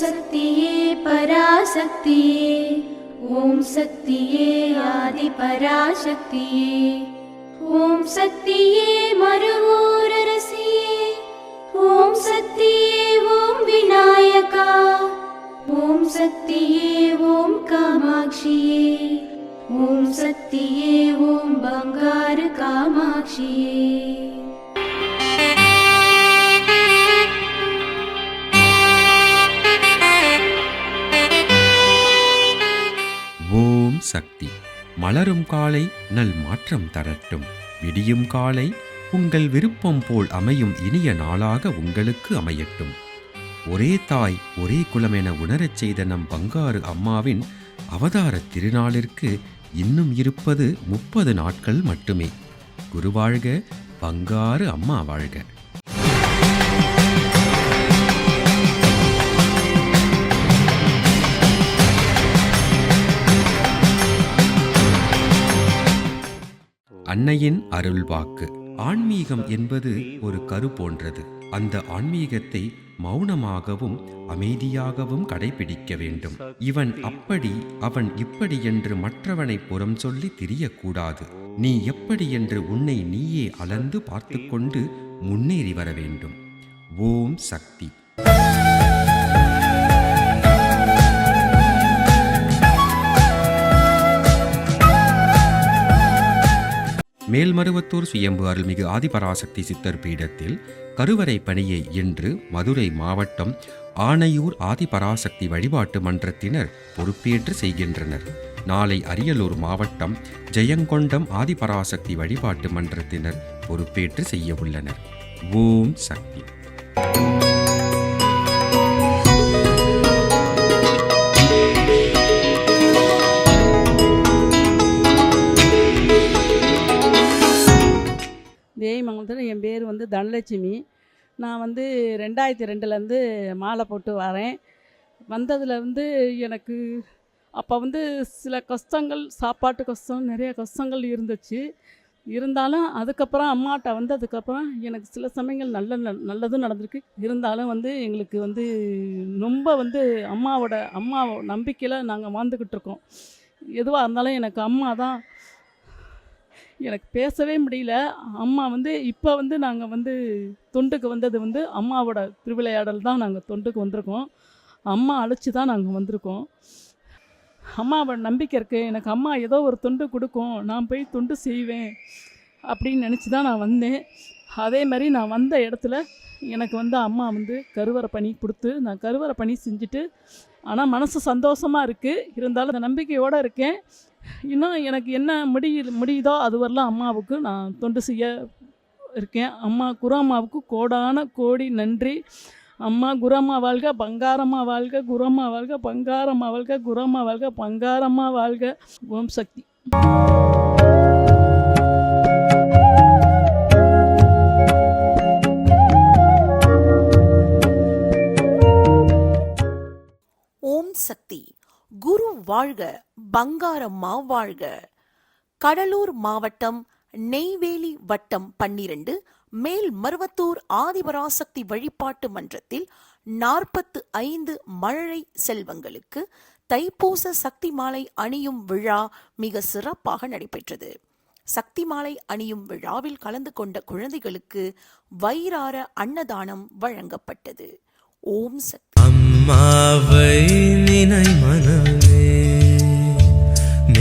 शक्तिये पराशक्तिये। ॐ शक्तिये आदिपराशक्तिये। ॐ शक्तिये मरुवोररसिये ॐ शक्तिये ॐ विनायका। ॐ शक्तिये ॐ कामाक्षिये। ॐ शक्तिये ॐ बङ्गारकामाक्षिये ஓம் சக்தி. மலரும் காலை நல் மாற்றம் தரட்டும். விடியும் காலை உங்கள் விருப்பம் போல் அமையும் இனிய நாளாக உங்களுக்கு அமையட்டும். ஒரே தாய் ஒரே குலமென உணரச் செய்த நம் பங்காறு அம்மாவின் அவதார திருநாளிற்கு இன்னும் இருப்பது முப்பது நாட்கள் மட்டுமே. குருவாழ்க பங்காரு அம்மா வாழ்க. அன்னையின் அருள்வாக்கு. ஆன்மீகம் என்பது ஒரு கரு போன்றது. அந்த ஆன்மீகத்தை மௌனமாகவும் அமைதியாகவும் கடைபிடிக்க வேண்டும். இவன் அப்படி அவன் இப்படி என்று மற்றவனை புறம் சொல்லி திரியக்கூடாது. நீ எப்படி என்று உன்னை நீயே அளந்து பார்த்துக்கொண்டு முன்னேறி வர வேண்டும். ஓம் சக்தி. மேல்மருவத்தூர் சுயம்பு அருள்மிகு ஆதிபராசக்தி சித்தர் பீடத்தில் கருவறை பணியை இன்று மதுரை மாவட்டம் ஆனையூர் ஆதிபராசக்தி வழிபாட்டு மன்றத்தினர் பொறுப்பேற்று செய்கின்றனர். நாளை அரியலூர் மாவட்டம் ஜெயங்கொண்டம் ஆதிபராசக்தி வழிபாட்டு மன்றத்தினர் பொறுப்பேற்று செய்ய உள்ளனர். ஓம் சக்தி. தேவிமங்கலத்தில் என் பேர் வந்து தனலட்சுமி. நான் வந்து ரெண்டாயிரத்தி ரெண்டுலேருந்து மாலை போட்டு வரேன். வந்ததுலேருந்து எனக்கு அப்போ வந்து சில கஷ்டங்கள் சாப்பாட்டு கஷ்டம் நிறைய கஷ்டங்கள் இருந்துச்சு. இருந்தாலும் அதுக்கப்புறம் அம்மாட்ட வந்ததுக்கப்புறம் எனக்கு சில சமயங்கள் நல்ல ந- நல்லதும் நடந்திருக்கு. இருந்தாலும் வந்து எங்களுக்கு வந்து ரொம்ப வந்து அம்மாவோட அம்மா நம்பிக்கையில் நாங்கள் வாழ்ந்துக்கிட்டு இருக்கோம். எதுவாக இருந்தாலும் எனக்கு அம்மா தான் எனக்கு பேசவே முடியல. அம்மா வந்து இப்போ வந்து நாங்கள் வந்து தொண்டுக்கு வந்தது வந்து அம்மாவோட திருவிளையாடல் தான் நாங்கள் தொண்டுக்கு வந்திருக்கோம். அம்மா அழைச்சி தான் நாங்கள் வந்திருக்கோம். அம்மாவோட நம்பிக்கை இருக்குது எனக்கு அம்மா ஏதோ ஒரு தொண்டு கொடுக்கும். நான் போய் தொண்டு செய்வேன் அப்படின்னு நினச்சி தான் நான் வந்தேன். அதே மாதிரி நான் வந்த இடத்துல எனக்கு வந்து அம்மா வந்து கருவறை பணி கொடுத்து நான் கருவறை பணி செஞ்சுட்டு ஆனால் மனசு சந்தோஷமாக இருக்குது இருந்தாலும் அந்த நம்பிக்கையோடு இருக்கேன். இன்னும் எனக்கு என்ன முடியுது முடியுதோ அது வரலாம் அம்மாவுக்கு நான் தொண்டு செய்ய இருக்கேன். அம்மா குரம்மாவுக்கு கோடான கோடி நன்றி. அம்மா குரம்மா வாழ்க பங்காரம்மா வாழ்க குரம்மா வாழ்க பங்காரம்மா வாழ்க குரம்மா வாழ்க பங்காரம்மா வாழ்க. ஓம் சக்தி. குரு வாழ்க பங்காரம்மா வாழ்க. கடலூர் மாவட்டம் நெய்வேலி வட்டம் பன்னிரண்டு மேல் மருவத்தூர் ஆதிபராசக்தி வழிபாட்டு மன்றத்தில் நாற்பத்து ஐந்து மழலை செல்வங்களுக்கு தைப்பூச சக்தி மாலை அணியும் விழா மிக சிறப்பாக நடைபெற்றது. சக்தி மாலை அணியும் விழாவில் கலந்து கொண்ட குழந்தைகளுக்கு வயிறார அன்னதானம் வழங்கப்பட்டது. ஓம் சக்தி. அம்மாவை நினை மனம்